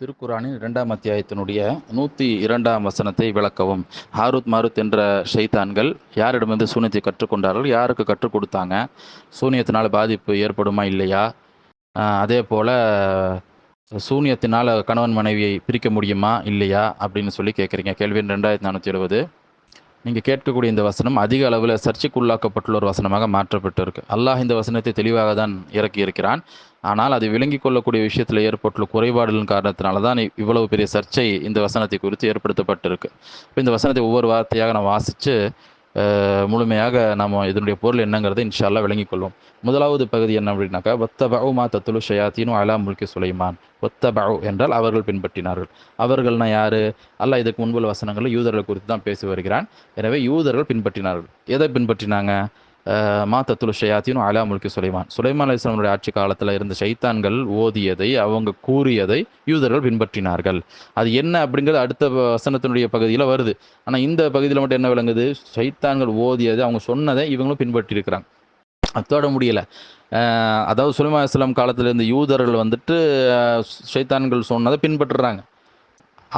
திருக்குறானின் இரண்டாம் அத்தியாயத்தினுடைய நூற்றி இரண்டாம் வசனத்தை விளக்கவும். ஹாருத் மாருத் என்ற ஷைத்தான்கள் யாரிடமிருந்து சூனியத்தை கற்றுக்கொண்டார்கள்? யாருக்கு கற்றுக் கொடுத்தாங்க? சூனியத்தினால் பாதிப்பு ஏற்படுமா இல்லையா? அதே போல் சூனியத்தினால் கணவன் மனைவியை பிரிக்க முடியுமா இல்லையா அப்படின்னு சொல்லி கேட்குறீங்க கேள்வி ரெண்டாயிரத்தி நானூற்றி எழுபது. நீங்கள் கேட்கக்கூடிய இந்த வசனம் அதிக அளவில் சர்ச்சைக்குள்ளாக்கப்பட்டுள்ள ஒரு வசனமாக மாற்றப்பட்டு இருக்கு அல்லாஹ் இந்த வசனத்தை தெளிவாக தான் இறக்கி இருக்கிறான். ஆனால் அது விளங்கிக் கொள்ளக்கூடிய விஷயத்தில் ஏற்பட்டுள்ள குறைபாடுகளின் காரணத்தினால தான் இவ்வளவு பெரிய சர்ச்சை இந்த வசனத்தை குறித்து ஏற்படுத்தப்பட்டிருக்கு. இப்போ இந்த வசனத்தை ஒவ்வொரு வார்த்தையாக நான் வாசித்து முழுமையாக நாம் இதனுடைய பொருள் என்னங்கிறத இன்ஷால்லா விளங்கிக் கொள்வோம் முதலாவது பகுதி என்ன அப்படின்னாக்கா ஒத்தபவு மா தத்துலு ஷயாத்தீனு அலா முல்கி சுலைமான். ஒத்தபவு என்றால் அவர்கள் பின்பற்றினார்கள். அவர்கள்னா யாரு? அல்ல இதுக்கு முன்புள்ள வசனங்களில் யூதர்கள் குறித்து தான் பேசி வருகிறான். எனவே யூதர்கள் பின்பற்றினார்கள். எதை பின்பற்றினாங்க? மா தத்துலு ஷயாத்தீனு அலா முல்கி சுலைமான். சுலைமான் அலிஸ்லாமுடைய ஆட்சி காலத்தில் இருந்த சைத்தான்கள் ஓதியதை அவங்க கூறியதை யூதர்கள் பின்பற்றினார்கள். அது என்ன அப்படிங்கிறது அடுத்த வசனத்தினுடைய பகுதியில் வருது. ஆனால் இந்த பகுதியில் மட்டும் என்ன விளங்குது? சைத்தான்கள் ஓதியதை அவங்க சொன்னதை இவங்களும் பின்பற்றியிருக்கிறாங்க. அத்தோட முடியலை. அதாவது சுலைமா இஸ்லாம் காலத்தில் இருந்த யூதர்கள் வந்துட்டு சைத்தான்கள் சொன்னதை பின்பற்றுறாங்க.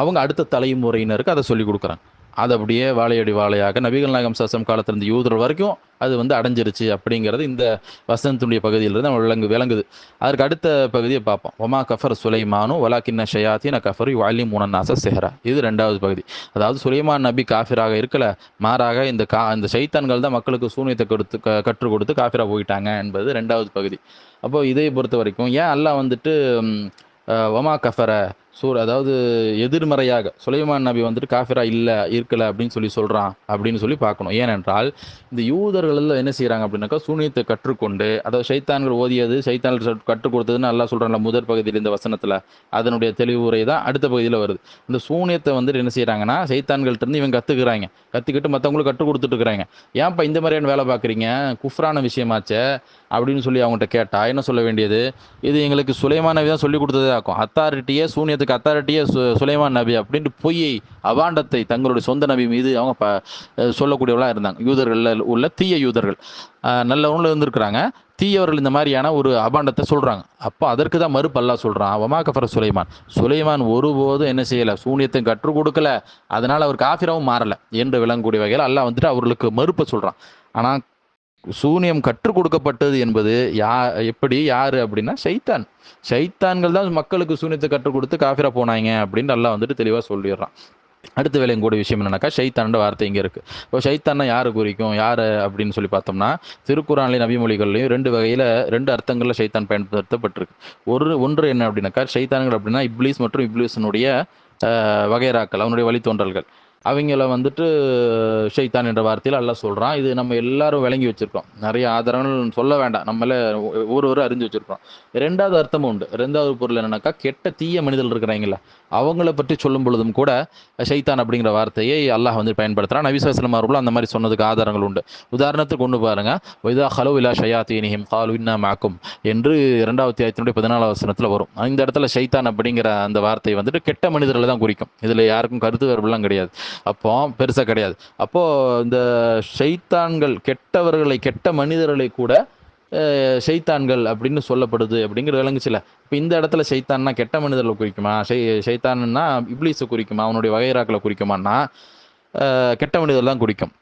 அவங்க அடுத்த தலைமுறையினருக்கு அதை சொல்லி கொடுக்குறாங்க. அது அப்படியே வாழையடி வாழையாக நபிகள் நாயகம் சசம் காலத்திலிருந்து யூதர் வரைக்கும் அது வந்து அடைஞ்சிருச்சு அப்படிங்கிறது இந்த வசனத்துடைய பகுதியிலிருந்து நம்ம விளங்கு விளங்குது. அதற்கு அடுத்த பகுதியை பார்ப்போம். ஒமா கஃபர் சுலைமானு வலாக்கின்ன ஷயாத்தின கஃபர் வாலி முனநாச செஹரா இது ரெண்டாவது பகுதி. அதாவது சுலைமான் நபி காஃபிராக இருக்கல மாறாக இந்த கா இந்த சைத்தான்கள் தான் மக்களுக்கு சூனியத்தை கொடுத்து க கற்றுக் கொடுத்து காஃபிராக போயிட்டாங்க என்பது ரெண்டாவது பகுதி. அப்போது இதை பொறுத்த வரைக்கும் ஏன் அல்லாஹ் வந்துட்டு ஒமா கஃபரை சூர் அதாவது எதிர்மறையாக சுலைமான் நபி வந்துட்டு காஃபிரா இல்லை இருக்கலை அப்படின்னு சொல்லி சொல்கிறான் அப்படின்னு சொல்லி பார்க்கணும். ஏனென்றால் இந்த யூதர்கள் என்ன செய்கிறாங்க அப்படின்னாக்கா சூனியத்தை கற்றுக்கொண்டு அதாவது சைத்தான்கள் ஓதியது சைத்தான்கள் கற்றுக் கொடுத்ததுன்னு நல்லா சொல்கிறாங்களா முதற் பகுதியில் இந்த வசனத்தில். அதனுடைய தெளிவுரை தான் அடுத்த பகுதியில் வருது. இந்த சூனியத்தை வந்துட்டு என்ன செய்கிறாங்கன்னா சைத்தான்கள்ட்டருந்து இவங்க கற்றுக்குறாங்க கற்றுக்கிட்டு மற்றவங்களும் கற்றுக் கொடுத்துட்டு இருக்கிறாங்க. ஏன்ப்பா இந்த மாதிரியான வேலை பார்க்குறீங்க? குஃப்ரான விஷயமாச்சே? அப்படின்னு சொல்லி அவங்கள்ட்ட கேட்டா என்ன சொல்ல வேண்டியது? இது எங்களுக்கு சுலைமான் நபி தான் சொல்லி கொடுத்ததே ஆக்கும் அத்தாரிட்டியே சூனியத்துக்கு அத்தாரிட்டியே சு சுலைமான் நபி அப்படின்ட்டு பொய்யை அவாண்டத்தை தங்களுடைய சொந்த நபி மீது அவங்க ப சொல்லக்கூடியவர்களாக இருந்தாங்க. யூதர்களில் உள்ள தீய யூதர்கள். நல்லவங்களும் இருந்திருக்கிறாங்க. தீயவர்கள் இந்த மாதிரியான ஒரு அபாண்டத்தை சொல்கிறாங்க அப்போ அதற்கு தான் மறுப்பல்லா சொல்கிறான் அவமா கஃபர சுலைமான்? சுலைமான் ஒருபோதும் என்ன செய்யலை. சூனியத்தையும் கற்றுக் கொடுக்கல. அதனால் அவர் காஃபிராவும் மாறலை. என்று விளங்கக்கூடிய வகையில் அல்லாஹ் வந்துட்டு அவர்களுக்கு மறுப்பை சொல்கிறான் ஆனால் சூனியம் கற்றுக் கொடுக்கப்பட்டது என்பது யா எப்படி யாரு அப்படின்னா சைத்தான். சைத்தான்கள் தான் மக்களுக்கு சூனியத்தை கற்றுக் கொடுத்து காஃபிரா போனாங்க அப்படின்னு நல்லா வந்துட்டு தெளிவாக சொல்லிடுறான். அடுத்த வேலையும் கூட விஷயம் என்னன்னாக்கா ஷைத்தான்ற வார்த்தை இங்கே இருக்குது இப்போ ஷைத்தானை யார் குறிக்கும் யார் அப்படின்னு சொல்லி பார்த்தோம்னா திருக்குறான்லையும் நபிமொழிகள்லையும் ரெண்டு வகையில் ரெண்டு அர்த்தங்களில் ஷைத்தான் பயன்படுத்தப்பட்டிருக்கு. ஒரு ஒன்று என்ன அப்படின்னாக்கா ஷைத்தான்கள் அப்படின்னா இப்லீஸ் மற்றும் இப்லீஸினுடைய வகைராக்கள் அவனுடைய வழித்தோன்றல்கள். அவங்கள வந்துட்டு ஷைத்தான் என்ற வார்த்தையில் எல்லாம் சொல்கிறான் இது நம்ம எல்லாரும் விளங்கி வச்சுருக்கோம். நிறைய ஆதாரங்கள் சொல்ல வேண்டாம். நம்மள ஒரு ஒரு அறிஞ்சு வச்சுருக்கோம். ரெண்டாவது அர்த்தமும் உண்டு. ரெண்டாவது பொருள் என்னன்னாக்கா கெட்ட தீய மனிதர்கள் இருக்கிறாங்கல்ல அவங்கள பற்றி சொல்லும் பொழுதும் கூட ஷைத்தான் அப்படிங்கிற வார்த்தையை அல்லாஹ் வந்து பயன்படுத்துகிறான் நபிசாஸ்லம் அவர்களும் அந்த மாதிரி சொன்னதுக்கு ஆதாரங்கள் உண்டு. உதாரணத்துக்கு ஒன்று பாருங்க. வைதா ஹலோ இலா ஷயாத்தீனிஹிம் காலு இன்னா மாக்கும் என்று இரண்டாவது அத்தியாயத்தினுடைய பதினாலாவது வசனத்தில் வரும். இந்த இடத்துல ஷைத்தான் அப்படிங்கிற அந்த வார்த்தை வந்துட்டு கெட்ட மனிதர்களை தான் குறிக்கும். இதில் யாருக்கும் கருத்து வேறுபெல்லாம் கிடையாது. அப்போ பெருசாக கிடையாது. அப்போது இந்த ஷைத்தான்கள் கெட்டவர்களை கெட்ட மனிதர்களை கூட ஷைத்தான்கள் அப்படின்னு சொல்லப்படுது அப்படிங்கிற விளங்குச்சுல இப்போ இந்த இடத்துல ஷைத்தான்னா கெட்ட மனிதர்களை குறிக்குமா? ஷை ஷைத்தான்னா இப்ளீஸை குறிக்குமா? அவனுடைய வகைராக்களை குறிக்குமான்னா கெட்ட மனிதர் தான் குறிக்கும்.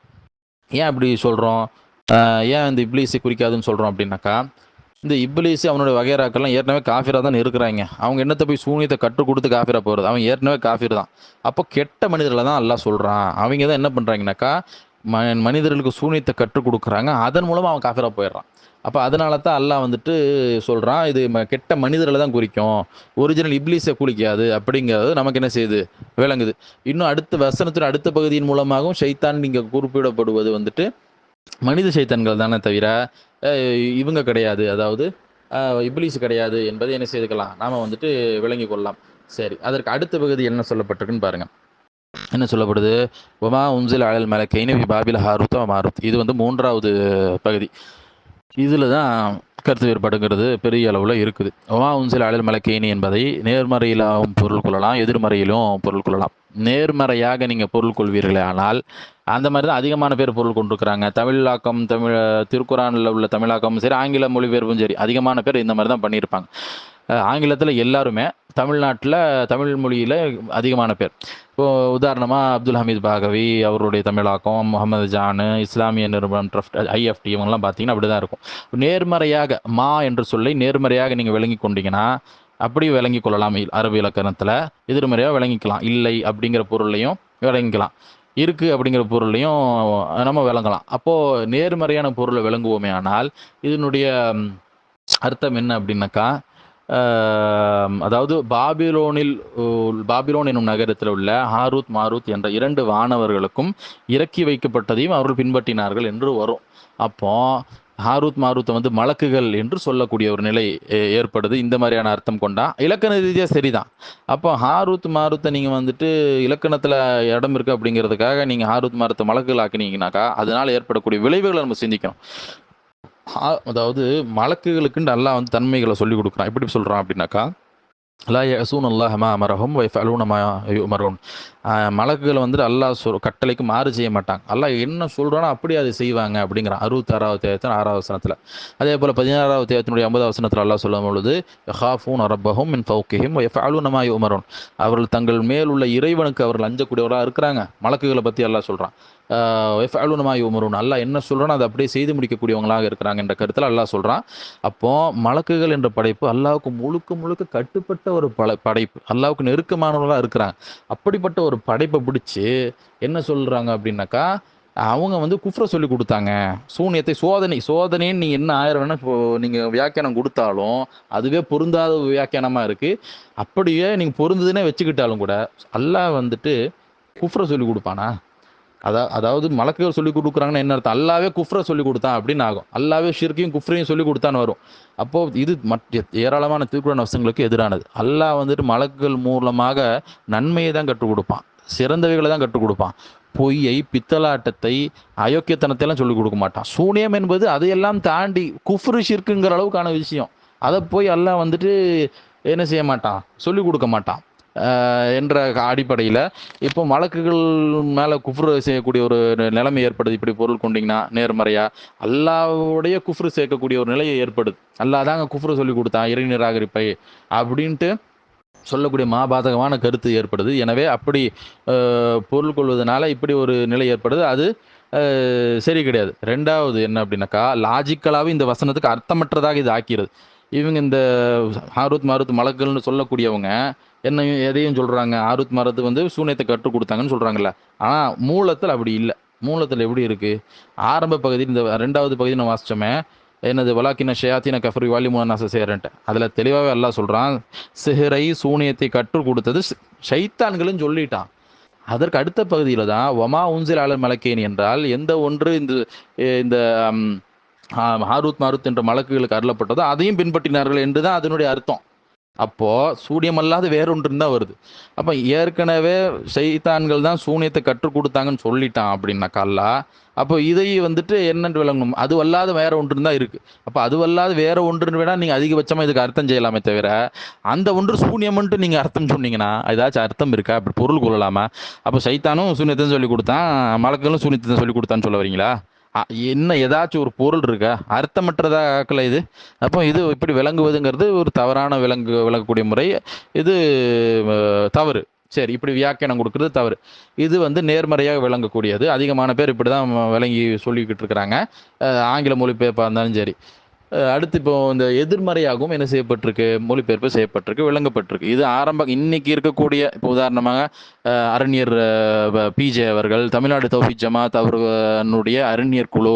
ஏன் அப்படி சொல்கிறோம் ஏன் இந்த இப்ளீஸை குறிக்காதுன்னு சொல்கிறோம் அப்படின்னாக்கா இந்த இப்லீஸ் அவனுடைய வகைராக்கெல்லாம் ஏற்கனவே காஃபிராக தான் இருக்கிறாங்க. அவங்க என்னத்தை போய் சூனியத்தை கற்றுக் கொடுத்து காஃபிராக போகிறது அவன் ஏற்கனவே காஃபிர் தான். அப்போ கெட்ட மனிதர்களை தான் எல்லாம் சொல்கிறான் அவங்க தான் என்ன பண்ணுறாங்கனாக்கா ம மனிதர்களுக்கு சூனியத்தை கற்றுக் கொடுக்குறாங்க. அதன் மூலமாக அவன் காஃபிராக போயிடுறான். அப்போ அதனால தான் அல்லாஹ் வந்துட்டு சொல்கிறான் இது ம- கெட்ட மனிதர்களை தான் குறிக்கும். ஒரிஜினல் இப்லீஸை குளிக்காது அப்படிங்கிறது நமக்கு என்ன செய்யுது? விளங்குது. இன்னும் அடுத்த வசனத்தின் அடுத்த பகுதியின் மூலமாகவும் ஷைத்தான் நீங்கள் குறிப்பிடப்படுவது வந்துட்டு மனித சைத்தன்கள் தானே தவிர இவங்க கிடையாது. அதாவது இப்லீஸ் கிடையாது என்பதை என்ன செய்துக்கலாம்? நாம் வந்துட்டு விளங்கி கொள்ளலாம். சரி அதற்கு அடுத்த பகுதி என்ன சொல்லப்பட்டிருக்குன்னு பாருங்க. என்ன சொல்லப்படுது? ஒமா உன்சில் அழல் கைனவி பாபில் ஹாருத் மாருத். இது வந்து மூன்றாவது பகுதி. இதில் தான் கருத்து வேறுபாடுங்கிறது பெரிய அளவில் இருக்குது. ஒமா உன்சில் அழல் மலக்கேனி என்பதை நேர்மறையிலும் பொருள் கொள்ளலாம் எதிர்மறையிலும் பொருள் கொள்ளலாம். நேர்மறையாக நீங்கள் பொருள் கொள்வீர்களே ஆனால் அந்த மாதிரி தான் அதிகமான பேர் பொருள் கொண்டிருக்கிறாங்க. தமிழாக்கம் தமிழ் திருக்குறானில் உள்ள தமிழாக்கமும் சரி ஆங்கில மொழிபெயர்ப்பும் சரி அதிகமான பேர் இந்த மாதிரி தான் பண்ணியிருப்பாங்க. ஆங்கிலத்தில் எல்லாருமே தமிழ்நாட்டில் தமிழ் மொழியில் அதிகமான பேர். இப்போ உதாரணமாக அப்துல் ஹமீத் பாகவி அவருடைய தமிழாக்கம் முகமது ஜானு இஸ்லாமிய நிறுவனம் ட்ரஃப்ட் ஐஎஃப்டி இவங்கெல்லாம் பார்த்தீங்கன்னா அப்படி தான் இருக்கும். நேர்மறையாக மா என்று சொல்லி நேர்மறையாக நீங்கள் விளங்கி கொண்டீங்கன்னா அப்படி விளங்கி கொள்ளலாம். அரபு இலக்கணத்தில் எதிர்மறையாக விளங்கிக்கலாம். இல்லை அப்படிங்கிற பொருளையும் விளங்கிக்கலாம். இருக்குது அப்படிங்கிற பொருளையும் நம்ம விளங்கலாம். அப்போது நேர்மறையான பொருளை விளங்குவோமே ஆனால் இதனுடைய அர்த்தம் என்ன அப்படின்னாக்கா அதாவது பாபிலோனில் பாபிலோன் என்னும் நகரத்தில் உள்ள ஹாரூத் மாரூத் என்ற இரண்டு வானவர்களுக்கும் இறக்கி வைக்கப்பட்டதையும் அவர்கள் பின்பற்றினார்கள் என்று வரும். அப்போ ஹாரூத் மாரூத்தை வந்து மலக்குகள் என்று சொல்லக்கூடிய ஒரு நிலை ஏற்படுது. இந்த மாதிரியான அர்த்தம் கொண்டா இலக்கண ரீதியாக சரிதான். அப்போ ஹாரூத் மாரூத்தை நீங்கள் வந்துட்டு இலக்கணத்தில் இடம் இருக்கு அப்படிங்கிறதுக்காக நீங்கள் ஹாரூத் மாரூத்தை மலக்குகள் ஆக்கினீங்கனாக்கா அதனால் ஏற்படக்கூடிய விளைவுகளை நம்ம சிந்திக்கணும். அதாவது மலக்குகளுக்குன்னு நல்லா வந்து தன்மைகளை சொல்லி கொடுக்குறான். எப்படி சொல்கிறான் அப்படின்னாக்கா லா யசூன் அல்லாஹ் மா அமரஹும் வைஃப் அலூன மா மலக்குகள் வந்துட்டு அல்லாஹ் சொல் கட்டளைக்கு மாறு செய்ய மாட்டாங்க. அல்லாஹ் என்ன சொல்கிறானோ அப்படி அதை செய்வாங்க அப்படிங்கிறான். அறுபத்தாறாவது தேவத்தின் ஆறாவது வசனத்தில். அதே போல் பதினாறாவது தேவத்தினுடைய ஐம்பதாவது வசனத்தில் அல்லாஹ் சொல்லும் பொழுது ஹாஃபூன் அரப்பஹும் மின் ஃபவுக்கிஹிம் வைஃப் அலூன அவர்கள் தங்கள் மேல் உள்ள இறைவனுக்கு அவர்கள் அஞ்சக்கூடியவர்களாக இருக்கிறாங்க. மலக்குகளை பற்றி அல்லாஹ் சொல்கிறான் எஃப் அலூனமா யுமரூன் அல்லாஹ் என்ன சொல்கிறானோ அதை அப்படியே செய்து முடிக்கக்கூடியவங்களாக இருக்கிறாங்க என்ற கருத்தில் அல்லாஹ் சொல்கிறான் அப்போது மலக்குகள் என்ற படைப்பு அல்லாவுக்கு முழுக்க முழுக்க கட்டுப்பட்ட ஒரு பல படைப்பு. அல்லாஹ்வுக்கு நெருக்கமானவர்களாக இருக்கிறாங்க. அப்படிப்பட்ட ஒரு ஒரு படைப்பை பிடிச்சி என்ன சொல்கிறாங்க அப்படின்னாக்கா அவங்க வந்து குஃப்ரை சொல்லி கொடுத்தாங்க. சூனியத்தை சோதனை சோதனைன்னு நீங்கள் என்ன ஆயிரம் வேணா இப்போ நீங்கள் வியாக்கியானம் கொடுத்தாலும் அதுவே பொருந்தாத வியாக்கியானமாக இருக்குது அப்படியே நீங்கள் பொருந்ததுன்னே வச்சுக்கிட்டாலும் கூட அல்லாஹ் வந்துட்டு குஃப்ரை சொல்லி கொடுப்பானா? அதா அதாவது மலக்குகள் சொல்லி கொடுக்குறாங்கன்னா என்ன அர்த்தம்? அல்லாவே குஃப்ரை சொல்லி கொடுத்தான் அப்படின்னு ஆகும். அல்லாவே ஷிர்கையும் குஃப்ரையும் சொல்லி கொடுத்தான்னு வரும். அப்போது இது மற்ற ஏராளமான திருக்குறள் நவசங்களுக்கு எதிரானது. அல்லாஹ் வந்துட்டு மலக்குகள் மூலமாக நன்மையை தான் கற்றுக் கொடுப்பான். சிறந்தவைகளை தான் கற்றுக் கொடுப்பான். பொய்யை பித்தலாட்டத்தை அயோக்கியத்தனத்தையெல்லாம் சொல்லிக் கொடுக்க மாட்டான். சூனியம் என்பது அதையெல்லாம் தாண்டி குஃப்ரு ஷிர்க்குங்கிற அளவுக்கான விஷயம். அதை போய் எல்லாம் வந்துட்டு என்ன செய்ய மாட்டான்? சொல்லிக் கொடுக்க மாட்டான். என்ற அடிப்படையில் இப்போ வழக்குகள் மேலே குஃப்ரு செய்யக்கூடிய ஒரு நிலைமை ஏற்படுது. இப்படி பொருள் கொண்டீங்கன்னா நேர்மறையாக அல்லாவுடைய குஃப்ரு சேர்க்கக்கூடிய ஒரு நிலையை ஏற்படுது. அல்லா தாங்க குஃப்ரு சொல்லி கொடுத்தான் இறை நிராகரிப்பை அப்படின்ட்டு சொல்லக்கூடிய மாபாதகமான கருத்து ஏற்படுது. எனவே அப்படி பொருள் கொள்வதனால இப்படி ஒரு நிலை ஏற்படுது. அது சரி கிடையாது. ரெண்டாவது என்ன அப்படின்னாக்கா லாஜிக்கலாகவே இந்த வசனத்துக்கு அர்த்தமற்றதாக இது ஆக்கிறது. இவங்க இந்த ஹாரூத் மாருத் மலக்குகள்னு சொல்லக்கூடியவங்க என்னையும் எதையும் சொல்கிறாங்க ஆருத் மரத்து வந்து சூனியத்தை கற்றுக் கொடுத்தாங்கன்னு சொல்கிறாங்கல்ல ஆனால் மூலத்தில் அப்படி இல்லை. மூலத்தில் எப்படி இருக்குது ஆரம்ப பகுதி இந்த ரெண்டாவது பகுதி நான் வாசிச்சோமே. என்னது வலாக்கின ஷேயாத்தின கஃபரி வாலி நாசம் சேரன்ட்டு. அதில் தெளிவாகவே எல்லாம் சொல்கிறான் சிஹரை சூனியத்தை கற்றுக் கொடுத்தது ஷ- ஷைத்தான்களும் சொல்லிட்டான். அதற்கு அடுத்த பகுதியில் தான் ஒமா உன்சில் அலர் மலக்கேன் என்றால் எந்த ஒன்று இந்த இந்த ஆருத் ஹாரூத் மாருத் என்ற மலக்குகளுக்கு அருளப்பட்டதோ அதையும் பின்பற்றினார்கள் என்று தான் அதனுடைய அர்த்தம். அப்போது சூனியம் அல்லாத வேறொன்று தான் வருது. அப்போ ஏற்கனவே செய்தான்கள் தான் சூனியத்தை கற்றுக் கொடுத்தாங்கன்னு சொல்லிட்டான் அப்படின்னாக்கா அப்போ இதை வந்துட்டு என்னென்று விளங்கணும். அது அல்லாத வேற ஒன்று தான் இருக்குது அப்போ அது அல்லாத வேற ஒன்றுன்னு வேணா நீங்கள் அதிகபட்சமாக இதுக்கு அர்த்தம் செய்யலாமே தவிர அந்த ஒன்று சூன்யம்ன்ட்டு நீங்கள் அர்த்தம் சொன்னீங்கன்னா ஏதாச்சும் அர்த்தம் இருக்கா? அப்படி பொருள் கொள்ளலாமா? அப்போ சைத்தானும் சூன்யத்தையும் சொல்லி கொடுத்தான் மலக்களும் சூனியத்தை சொல்லி கொடுத்தான்னு சொல்ல வரீங்களா? என்ன ஏதாச்சும் ஒரு பொருள் இருக்கா? அர்த்தமற்றதா ஆக்கலை இது. அப்போ இது இப்படி விளங்குவதுங்கிறது ஒரு தவறான விளங்கு விளங்கக்கூடிய முறை. இது தவறு. சரி இப்படி வியாக்கியானம் கொடுக்கறது தவறு. இது வந்து நேர்மறையாக விளங்கக்கூடியது. அதிகமான பேர் இப்படி தான் விளங்கி சொல்லிக்கிட்டு இருக்கிறாங்க. ஆங்கில ஆங்கில மொழிபெயர்ப்பாக இருந்தாலும் சரி. அடுத்து இப்போ இந்த எதிர்மறையாகவும் என்ன செய்யப்பட்டிருக்கு? மொழிபெயர்ப்பு செய்யப்பட்டிருக்கு விளங்கப்பட்டிருக்கு. இது ஆரம்ப இன்னைக்கு இருக்கக்கூடிய இப்போ உதாரணமாக அரண்யர் அறிஞர் பிஜே அவர்கள் தமிழ்நாடு தௌஃபி ஜமாத் அவர்களுடைய அறிஞர் குழு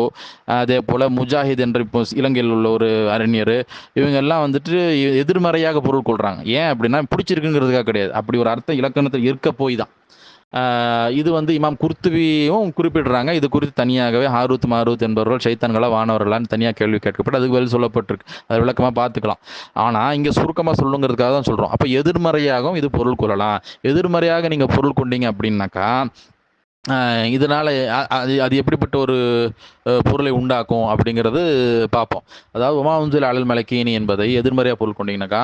அதே போல் முஜாஹித் என்ற இப்போ இலங்கையில் உள்ள ஒரு அறிஞர் இவங்க எல்லாம் வந்துட்டு எதிர்மறையாக பொருள் கொள்றாங்க. ஏன் அப்படின்னா பிடிச்சிருக்குங்கிறதுக்காக கிடையாது. அப்படி ஒரு அர்த்தம் இலக்கணத்தில் இருக்க போய் தான். இது வந்து இமாம் குர்த்துவியும் குறிப்பிடுறாங்க. இது குறித்து தனியாகவே ஹாரூத் மாரூத் என்பவர்கள் சைத்தான்களா வானவர்களான்னு தனியாக கேள்வி கேட்கப்பட்டு அதுக்கு பதில் சொல்லப்பட்டிருக்கு. அது விளக்கமாக பார்த்துக்கலாம். ஆனால் இங்கே சுருக்கமாக சொல்லுங்கிறதுக்காக தான் சொல்கிறோம் அப்போ எதிர்மறையாகவும் இது பொருள் கொள்ளலாம். எதிர்மறையாக நீங்கள் பொருள் கொண்டீங்க அப்படின்னாக்கா இதனால் அது அது எப்படிப்பட்ட ஒரு பொருளை உண்டாக்கும் அப்படிங்கிறது பார்ப்போம். அதாவது உமாவுந்தில் அலல் மலக்கீனி என்பதை எதிர்மறையாக பொருள் கொண்டீங்கன்னாக்கா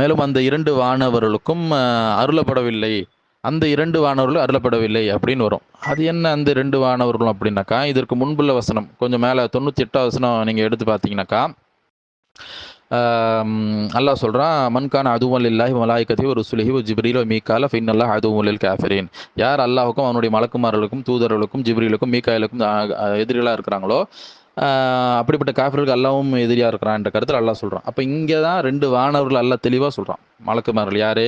மேலும் அந்த இரண்டு வானவர்களுக்கும் அருளப்படவில்லை. அந்த இரண்டு வானவர்களும் அருளப்படவில்லை அப்படின்னு வரும். அது என்ன அந்த ரெண்டு வானவர்களும் அப்படின்னாக்கா இதற்கு முன்புள்ள வசனம் கொஞ்சம் மேலே தொண்ணூற்றி எட்டாவது வசனம் நீங்கள் எடுத்து பார்த்தீங்கன்னாக்கா அல்லாஹ் சொல்கிறான் மன்கான அதுவல் இல்லாஹி மலாய்கதி ஒரு சுலிஹி ஒரு ஜிப்ரீலோ மீக்கால ஃபின் அல்லாஹ் அதுவலில் கேஃபரின். யார் அல்லாஹுக்கும் அவனுடைய மலக்குமார்களுக்கும் தூதர்களுக்கும் ஜிப்ரீலுக்கும் மீக்காயிலுக்கும் எதிரிகளாக இருக்கிறாங்களோ அப்படிப்பட்ட காஃபிர்களுக்கு அல்லாவும் எதிரியாக இருக்கிறான்ற கருத்தில் அல்லா சொல்கிறான் அப்போ இங்கே தான் ரெண்டு வானவர்கள் அல்லாஹ் தெளிவாக சொல்கிறான் மலக்குமார்கள் யார்?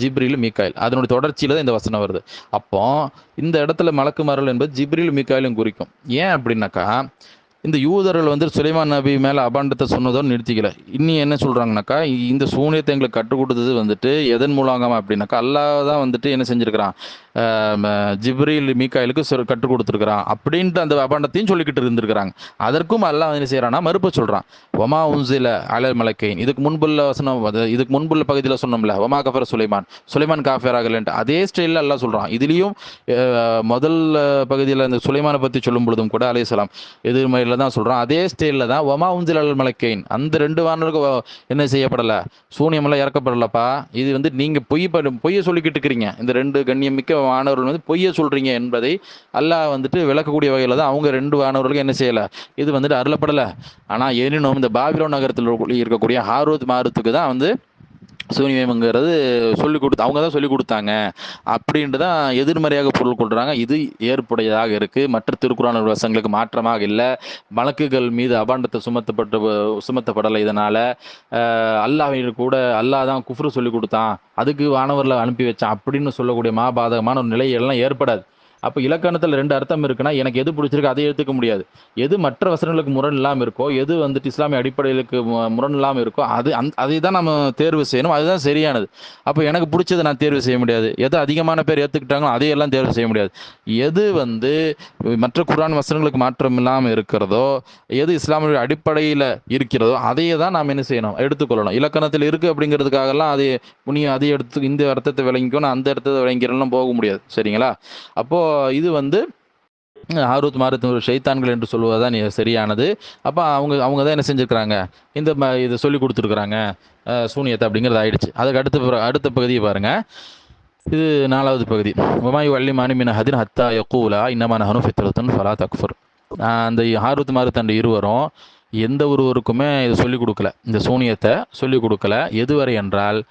ஜிப்ரில் மீக்காயில். அதனுடைய தொடர்ச்சியில் தான் இந்த வசனம் வருது. அப்போ இந்த இடத்துல மலக்குமார்கள் என்பது ஜிப்ரில் மீக்காயிலும் குறிக்கும். ஏன் அப்படின்னாக்கா இந்த யூதர்கள் வந்து சுலைமான் நபி மேலே அபாண்டத்தை சொன்னதோடு நிறுத்திக்கல. இன்னி என்ன சொல்கிறாங்கனாக்கா இந்த சூனியத்தை எங்களுக்கு கற்றுக் கொடுத்தது வந்துட்டு எதன் மூலமாக அப்படின்னாக்கா அல்லாஹ் தான் வந்துட்டு என்ன செஞ்சுருக்கிறான். ஜிப்ரீல் மீக்காயிலுக்கு சொல் கற்றுக் கொடுத்துருக்குறான் அப்படின்ட்டு அந்த அபாண்டத்தையும் சொல்லிக்கிட்டு இருந்திருக்கிறாங்க. அதற்கும் அல்லாஹ் என்ன செய்கிறான்னா மறுப்பு சொல்கிறான் ஒமா உன்சில அலல் மலக்கைன். இதுக்கு முன்புள்ள வசனம் அது- இதுக்கு முன்புள்ள பகுதியில் சொன்னோம்ல Omar Gafar Sulaiman. Sulaiman Gafar ஆகலன்ட்டு அதே ஸ்டைலில் எல்லாம் சொல்கிறான் இதுலேயும் முதல் பகுதியில் அந்த சுலைமானை பற்றி சொல்லும் பொழுதும் கூட அலையலாம் எதிர்மையில் தான் சொல்கிறான் அதே ஸ்டைலில் தான் ஒமா உன்சில் அலல் அந்த ரெண்டு வானருக்கு என்ன செய்யப்படலை? சூனியமெல்லாம் இறக்கப்படலப்பா. இது வந்து நீங்கள் பொய் ப- பொய்யை சொல்லிக்கிட்டு இருக்கிறீங்க. இந்த ரெண்டு கண்ணியமிக்க வானவர்கள் வந்து பொய்யை சொல்கிறீங்க என்பதை அல்லாஹ் வந்துட்டு விளக்கக்கூடிய வகையில் தான் அவங்க ரெண்டு வானவர்களுக்கு என்ன செய்யலை? இது வந்துட்டு அருளப்படலை. ஆனால் எனினும் இந்த பாபிலோ நகரத்தில் இருக்கக்கூடிய ஹாரூத் மாருத்துக்கு தான் வந்து சூனியம்ங்கிறது சொல்லி கொடுத்து அவங்க தான் சொல்லி கொடுத்தாங்க. அப்படின்ட்டு தான் எதிர்மறையாக பொருள் கொள்கிறாங்க இது ஏற்புடையதாக இருக்குது மற்ற திருக்குறான வசங்களுக்கு மாற்றமாக இல்லை. வழக்குகள் மீது அபாண்டத்தை சுமத்தப்பட்டு சுமத்தப்படலை இதனால் அல்லாஹ் கூட அல்லாஹ் தான் குஃப்ரு சொல்லி கொடுத்தான். அதுக்கு வானவர்களை அனுப்பி வச்சான். அப்படின்னு சொல்லக்கூடிய மாபாதகமான ஒரு நிலை எல்லாம் ஏற்படாது. அப்போ இலக்கணத்தில் ரெண்டு அர்த்தம் இருக்குன்னா எனக்கு எது பிடிச்சிருக்கு அதை எடுத்துக்க முடியாது. எது மற்ற வசனங்களுக்கு முரண் இல்லாமல் இருக்கோ எது வந்துட்டு இஸ்லாமிய அடிப்படைகளுக்கு முரண் இல்லாமல் இருக்கோ அது அந் அதை தான் நம்ம தேர்வு செய்யணும். அதுதான் சரியானது. அப்போ எனக்கு பிடிச்சதை நான் தேர்வு செய்ய முடியாது. எது அதிகமான பேர் ஏற்றுக்கிட்டாங்களோ அதையெல்லாம் தேர்வு செய்ய முடியாது. எது வந்து மற்ற குரான் வசனங்களுக்கு மாற்றம் இல்லாமல் இருக்கிறதோ எது இஸ்லாமிய அடிப்படையில் இருக்கிறதோ அதையே தான் நாம் என்ன செய்யணும்? எடுத்துக்கொள்ளணும். இலக்கணத்தில் இருக்குது அப்படிங்கிறதுக்காகலாம் அது நீ அதை எடுத்து இந்த அர்த்தத்தை விளங்கிக்கணும் அந்த அர்த்தத்தை விளங்கிறலாம் போக முடியாது. சரிங்களா? அப்போது இது வந்து ஆருத் மாருத் ஒரு ஷைத்தான்கள் என்று சொல்வதுதான் நீ- சரியானது. அப்போ அவங்க அவங்க தான் என்ன செஞ்சுருக்கிறாங்க? இந்த ம இதை சொல்லி கொடுத்துருக்குறாங்க சூனியத்தை அப்படிங்கிறது ஆயிடுச்சு. அதுக்கு அடுத்த அடுத்த பகுதியை பாருங்கள் இது நாலாவது பகுதி. உமாய் வள்ளி மானிமின் ஹதின் ஹத்தா யக்கூலா இன்னமான ஹனு ஃபித்ரத்துன் ஃபலா தக்ஃபுர். அந்த ஹாருத் மாருத் அந்த இருவரும் எந்த ஒருவருக்குமே இதை சொல்லிக் கொடுக்கல. இந்த சூனியத்தை சொல்லிக் கொடுக்கல. எதுவரை என்றால்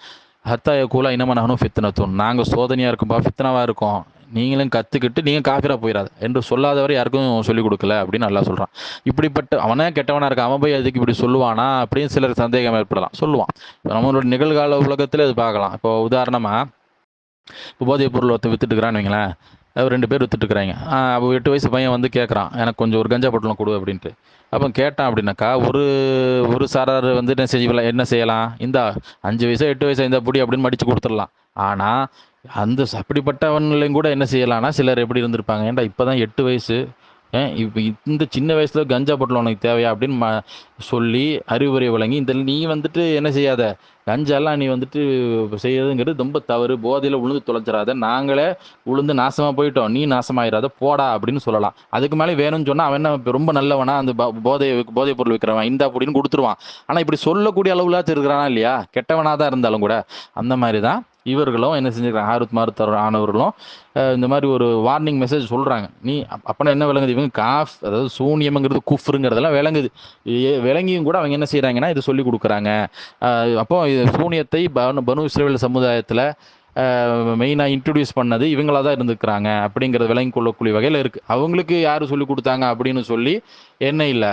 ஹத்தாய கூலா இன்னமான நானும் ஃபித்னத்தும் நாங்கள் சோதனையாக இருக்கும்பா ஃபித்னாவாக இருக்கோம். நீங்களும் கற்றுக்கிட்டு நீங்கள் காஃபிராக போயிடாது என்று சொல்லாதவரை யாருக்கும் சொல்லிக் கொடுக்கல அப்படின்னு நல்லா சொல்கிறான் இப்படிப்பட்ட அவனே கெட்டவனாக இருக்கான் அவன் போய் அதுக்கு இப்படி சொல்லுவானா அப்படின்னு சிலர் சந்தேகம் ஏற்படலாம். சொல்லுவான். இப்போ நம்மளோட நிகழ்கால உலகத்தில் இது பார்க்கலாம். இப்போ உதாரணமாக இப்போ போதைப் பொருள் ஒருத்தர் வித்துட்டு வைங்களேன். ரெண்டு பேர் வித்துட்டு அவள் எட்டு வயசு பையன் வந்து கேட்குறான் எனக்கு கொஞ்சம் ஒரு கஞ்சா பொட்டலம் கொடு அப்படின்ட்டு. அப்போ கேட்டான் அப்படின்னாக்கா ஒரு ஒரு சாரார் வந்து என்ன செய்யலாம் என்ன செய்யலாம்? இந்தா அஞ்சு வயசோ எட்டு வயசோ இந்த புடி அப்படின்னு மடித்து கொடுத்துடலாம். ஆனால் அந்த அப்படிப்பட்டவன்லையும் கூட என்ன செய்யலாம்னா சிலர் எப்படி இருந்திருப்பாங்க? ஏன்டா இப்போ தான் எட்டு வயசு. இப்போ இந்த சின்ன வயசில் கஞ்சா பொட்டில் உனக்கு தேவையா அப்படின்னு ம சொல்லி அறிவுரை வழங்கி இந்த நீ வந்துட்டு என்ன செய்யாத? கஞ்சாலாம் நீ வந்துட்டு செய்யறதுங்கிறது ரொம்ப தவறு. போதையில் உளுந்து தொலைச்சிடாத நாங்களே உளுந்து நாசமாக போயிட்டோம். நீ நாசமாயிடாத போடா அப்படின்னு சொல்லலாம். அதுக்கு மேலே வேணும்னு சொன்னால் அவன் என்ன ரொம்ப நல்லவனா? அந்த போதை போதைப் பொருள் விற்கிறவன் இந்த அப்படின்னு கொடுத்துருவான். ஆனால் இப்படி சொல்லக்கூடிய அளவுலாச்சும் இருக்கிறானா இல்லையா? கெட்டவனாக தான் இருந்தாலும் கூட. அந்த மாதிரி தான் இவர்களும் என்ன செஞ்சுருக்காங்க ஆருத் மாருத்தர் ஆனவர்களும் இந்த மாதிரி ஒரு வார்னிங் மெசேஜ் சொல்கிறாங்க நீ அப்- அப்பனா என்ன விளங்குது? இவங்க காஃப் அதாவது சூனியம்ங்கிறது குஃப்ருங்கிறதெல்லாம் விளங்குது. விளங்கியும் கூட அவங்க என்ன செய்கிறாங்கன்னா இது சொல்லி கொடுக்குறாங்க. அப்போ இது சூனியத்தை பனு பனு இஸ்ரேல் சமுதாயத்தில் மெயினாக இன்ட்ரடியூஸ் பண்ணது இவங்களாக தான் இருந்துக்கிறாங்க அப்படிங்கிறத விளங்கி கொள்ளக்கூடிய வகையில் இருக்குது அவங்களுக்கு யார் சொல்லி கொடுத்தாங்க அப்படின்னு சொல்லி என்ன இல்லை.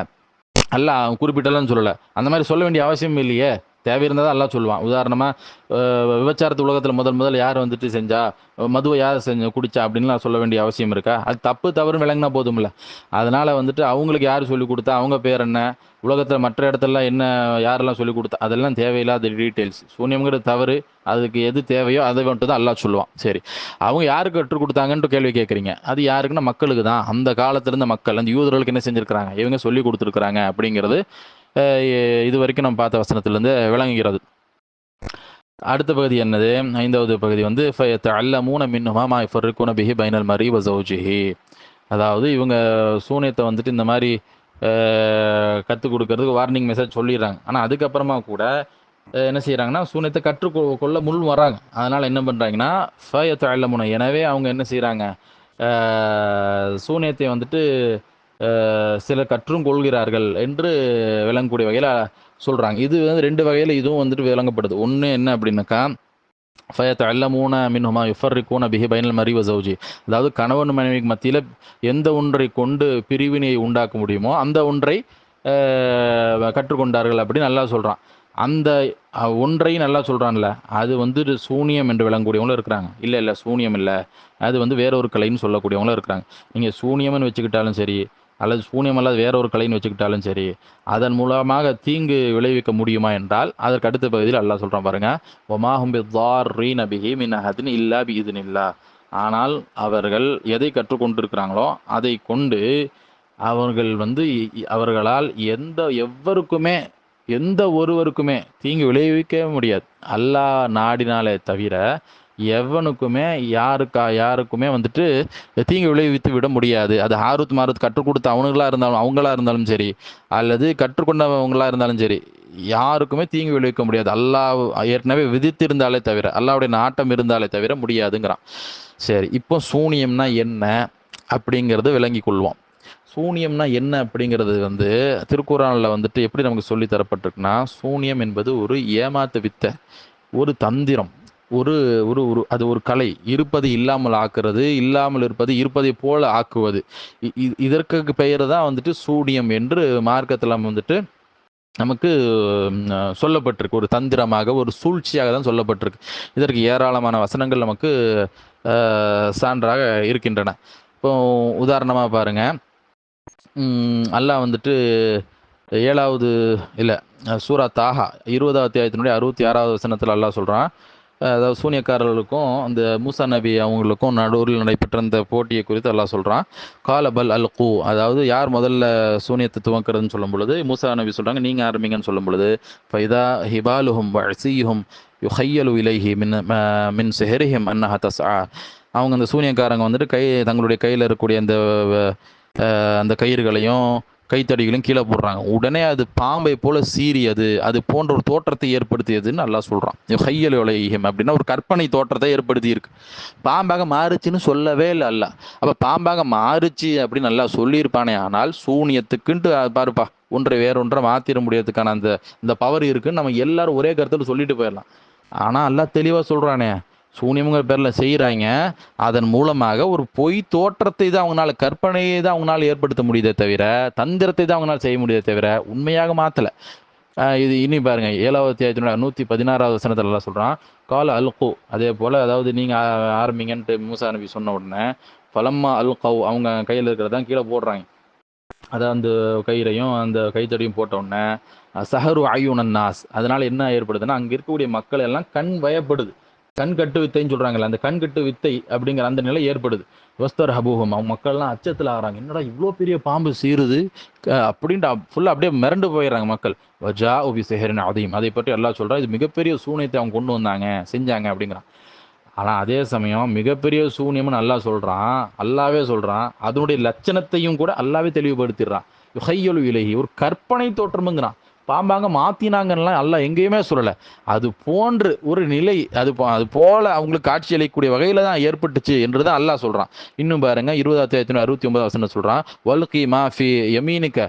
அல்ல அவன் சொல்லலை. அந்த மாதிரி சொல்ல வேண்டிய அவசியம் இல்லையே. தேவை இருந்தால் எல்லாம் சொல்லுவான் உதாரணமாக விபச்சாரத்து உலகத்தில் முதல் முதல் யார் வந்துட்டு செஞ்சா மதுவை யார் செஞ்ச குடிச்சா அப்படின்லாம் சொல்ல வேண்டிய அவசியம் இருக்கா? அது தப்பு தவறு விளங்கினா போதும்ல. அதனால் வந்துட்டு அவங்களுக்கு யார் சொல்லி கொடுத்தா அவங்க பேர் என்ன உலகத்தில் மற்ற இடத்துல என்ன யாரெல்லாம் சொல்லி கொடுத்தா அதெல்லாம் தேவையில்லாத டீட்டெயில்ஸ் சூன்யம்ங்கிறது தவறு அதுக்கு எது தேவையோ அதை மட்டும் தான் எல்லாம் சொல்லுவான். சரி. அவங்க யாருக்கு கற்றுக் கொடுத்தாங்கன்ட்டு கேள்வி கேட்குறீங்க அது யாருக்குன்னா மக்களுக்கு தான் அந்த காலத்திலிருந்த மக்கள் அந்த யூதர்களுக்கு என்ன செஞ்சுருக்கிறாங்க? இவங்க சொல்லி கொடுத்துருக்குறாங்க அப்படிங்கிறது இது வரைக்கும் நம்ம பார்த்த வசனத்திலேருந்து விளங்குகிறது. அடுத்த பகுதி என்னது? ஐந்தாவது பகுதி வந்து அல்ல மூண மின்னுமா மா ஃபர்ரிக்குன பிஹி பைனல் மரி வசௌஜிஹி அதாவது இவங்க சூனியத்தை வந்துட்டு இந்த மாதிரி கற்றுக் கொடுக்கறதுக்கு வார்னிங் மெசேஜ் சொல்லிடுறாங்க. ஆனால் அதுக்கப்புறமா கூட என்ன செய்கிறாங்கன்னா சூனியத்தை கற்றுக்கொ கொள்ள முன் வராங்க அதனால் என்ன பண்ணுறாங்கன்னா ஃபயத்த அல்லமுன எனவே அவங்க என்ன செய்கிறாங்க சூனியத்தை வந்துட்டு சிலர் கற்றும் கொள்கிறார்கள் என்று விளங்கக்கூடிய வகையில் சொல்கிறாங்க இது வந்து ரெண்டு வகையில் இதுவும் வந்துட்டு விளங்கப்படுது. ஒன்று என்ன அப்படின்னாக்கா ஃபயத் அல்லமூன மின்ஹுமா யுஃபர்ரிக்கூன பிஹி பைனல் மறிவ சௌஜி. அதாவது கணவன் மனைவிக்கு மத்தியில் எந்த ஒன்றை கொண்டு பிரிவினையை உண்டாக்க முடியுமோ அந்த ஒன்றை கற்றுக்கொண்டார்கள் அப்படின்னு நல்லா சொல்கிறான் அந்த ஒன்றையும் ஒன்றை நல்லா சொல்கிறான்ல அது வந்து சூனியம் என்று விளங்கக்கூடியவங்களும் இருக்கிறாங்க. இல்லை இல்லை சூனியம் இல்லை. அது வந்து வேற ஒரு கலைன்னு சொல்லக்கூடியவங்களும் இருக்கிறாங்க. நீங்கள் சூனியம்னு வச்சுக்கிட்டாலும் சரி அல்லது சூனியம் அல்லாத வேற ஒரு கலைன்னு வச்சுக்கிட்டாலும் சரி அதன் மூலமாக தீங்கு விளைவிக்க முடியுமா என்றால் அதற்கு அடுத்த பகுதியில் அல்லாஹ் சொல்கிறான் பாருங்க ஒமாஹும் ரீ பிஹி மின் அஹதின் இல்லா பிஇதின் இல்லா ஆனால் அவர்கள் எதை கற்றுக்கொண்டிருக்கிறாங்களோ அதை கொண்டு அவர்கள் வந்து அவர்களால் எந்த எவருக்குமே எந்த ஒருவருக்குமே தீங்கு விளைவிக்க முடியாது. அல்லாஹ் நாடினாலே தவிர எவனுக்குமே யாருக்கா யாருக்குமே வந்துட்டு தீங்கு விளைவித்து விட முடியாது. அது ஹாருத் மாருத் கற்றுக் கொடுத்த அவனுங்களா இருந்தாலும் அவங்களா இருந்தாலும் சரி. அல்லது கற்றுக்கொண்டவங்களா இருந்தாலும் சரி. யாருக்குமே தீங்கு விளைவிக்க முடியாது. அல்லாஹ் ஏற்கனவே விதித்திருந்தாலே தவிர அல்லாவுடைய நாட்டம் இருந்தாலே தவிர முடியாதுங்கிறான். சரி இப்போ சூனியம்னா என்ன அப்படிங்கிறத விளங்கி கொள்வோம். சூனியம்னா என்ன அப்படிங்கிறது வந்து திருக்குறானில் வந்துட்டு எப்படி நமக்கு சொல்லி தரப்பட்டிருக்குன்னா சூனியம் என்பது ஒரு ஏமாத்து வித்த ஒரு தந்திரம். ஒரு ஒரு ஒரு அது ஒரு கலை. இருப்பது இல்லாமல் ஆக்குறது இல்லாமல் இருப்பது இருப்பதை போல ஆக்குவது. இதற்கு பெயர் தான் வந்துட்டு சூடியம் என்று மார்க்கத்தில் வந்துட்டு நமக்கு சொல்லப்பட்டிருக்கு. ஒரு தந்திரமாக ஒரு சூழ்ச்சியாக தான் சொல்லப்பட்டிருக்கு. இதற்கு ஏராளமான வசனங்கள் நமக்கு சான்றாக இருக்கின்றன. இப்போ உதாரணமாக பாருங்க. அல்லாஹ் வந்துட்டு ஏழாவது இல்லை சூரா தாஹா இருபதாவது அத்தியாயத்தினுடைய அறுபத்தி ஆறாவது வசனத்தில் அல்லாஹ் சொல்கிறான் அதாவது சூனியக்காரர்களுக்கும் அந்த மூசா நபி அவங்களுக்கும் நடுவில் நடைபெற்ற அந்த போட்டியை குறித்து எல்லாம் சொல்கிறான் காலபல் அல் கூ. அதாவது யார் முதல்ல சூனியத்தை துவக்கிறதுன்னு சொல்லும் பொழுது மூசா நபி சொல்கிறாங்க நீங்கள் ஆரம்பிங்கன்னு சொல்லும் பொழுது ஃபைதா ஹிபாலுஹும் வசியுஹும் யுஹையலு இலைஹி மின் மின் செஹரிஹிம் அன்னஹ தஸ்ஆ. அவங்க அந்த சூனியக்காரங்க வந்துட்டு கை தங்களுடைய கையில் இருக்கக்கூடிய அந்த அந்த கயிறுகளையும் கைத்தடிகளும் கீழே போடுறாங்க. உடனே அது பாம்பை போல சீறியது அது போன்ற ஒரு தோற்றத்தை ஏற்படுத்தியதுன்னு நல்லா சொல்கிறான் ஹையல் உலகம் அப்படின்னா ஒரு கற்பனை தோற்றத்தை ஏற்படுத்தி இருக்கு பாம்பாக மாறுச்சுன்னு சொல்லவே இல்லை அல்ல அப்போ பாம்பாக மாறுச்சு அப்படின்னு நல்லா சொல்லியிருப்பானே ஆனால் சூனியத்துக்குன்ட்டு பாருப்பா ஒன்றை வேறொன்றை மாற்றிட முடியறதுக்கான அந்த இந்த பவர் இருக்குன்னு நம்ம எல்லாரும் ஒரே கருத்தில் சொல்லிட்டு போயிடலாம். ஆனால் எல்லாம் தெளிவாக சொல்கிறானே சூனியம்ங்கிற பேரில் செய்கிறாங்க அதன் மூலமாக ஒரு பொய் தோற்றத்தை தான் அவங்களால கற்பனையை தான் அவங்களால ஏற்படுத்த முடியுதே தவிர தந்திரத்தை தான் அவங்களால செய்ய முடியுதே தவிர உண்மையாக மாற்றலை இது இனி பாருங்க ஏழாவது அத்தியாயத்தினுடைய நூற்றி பதினாறாவது வசனத்துல எல்லாம் சொல்கிறான் கால அல்கு அதே போல் அதாவது நீங்கள் ஆரம்பிங்கன்ட்டு மூசா நபி சொன்ன உடனே பலம்மா அல்கவ் அவங்க கையில் இருக்கிறதான் கீழே போடுறாங்க. அதை அந்த கயிறையும் அந்த கைத்தடியும் போட்ட உடனே சஹரு ஆயுனன் நாஸ் அதனால் என்ன ஏற்படுதுன்னா அங்கே இருக்கக்கூடிய மக்கள் எல்லாம் கண் பயப்படுது கண்கட்டு வித்தைன்னு சொல்கிறாங்களே அந்த கண்கட்டு வித்தை அப்படிங்கிற அந்த நிலை ஏற்படுது. வஸ்தர் ஹபூகம் அவங்க மக்கள்லாம் அச்சத்தில் ஆகிறாங்க. என்னடா இவ்வளோ பெரிய பாம்பு சீருது? அப்படின்ட்டு ஃபுல்லாக அப்படியே மிரண்டு போயிடுறாங்க மக்கள். வஜா உபி செஹரின் அதையும் அதை பற்றி எல்லாம் சொல்கிறா இது மிகப்பெரிய சூனியத்தை அவங்க கொண்டு வந்தாங்க செஞ்சாங்க அப்படிங்கிறான். ஆனால் அதே சமயம் மிகப்பெரிய சூனியம்னு நல்லா சொல்கிறான் அல்லாவே சொல்கிறான் அதனுடைய லட்சணத்தையும் கூட அல்லாவே தெளிவுபடுத்திடுறான். யுஹையலு இலகி ஒரு கற்பனை தோற்றமுங்கிறான். பாம்பாங்க மாத்தினாங்கலாம் அல்லாஹ் எங்கேயுமே சொல்லலை. அது போன்று ஒரு நிலை அது அது போல அவங்களுக்கு காட்சி அளிக்கக்கூடிய வகையில தான் ஏற்பட்டுச்சு என்று தான் அல்லாஹ் சொல்றான். இன்னும் பாருங்க இருபது தேதி அறுபத்தி ஒன்பது வசனம் சொல்றான் வல்கி மா ஃபி யமீனிக்க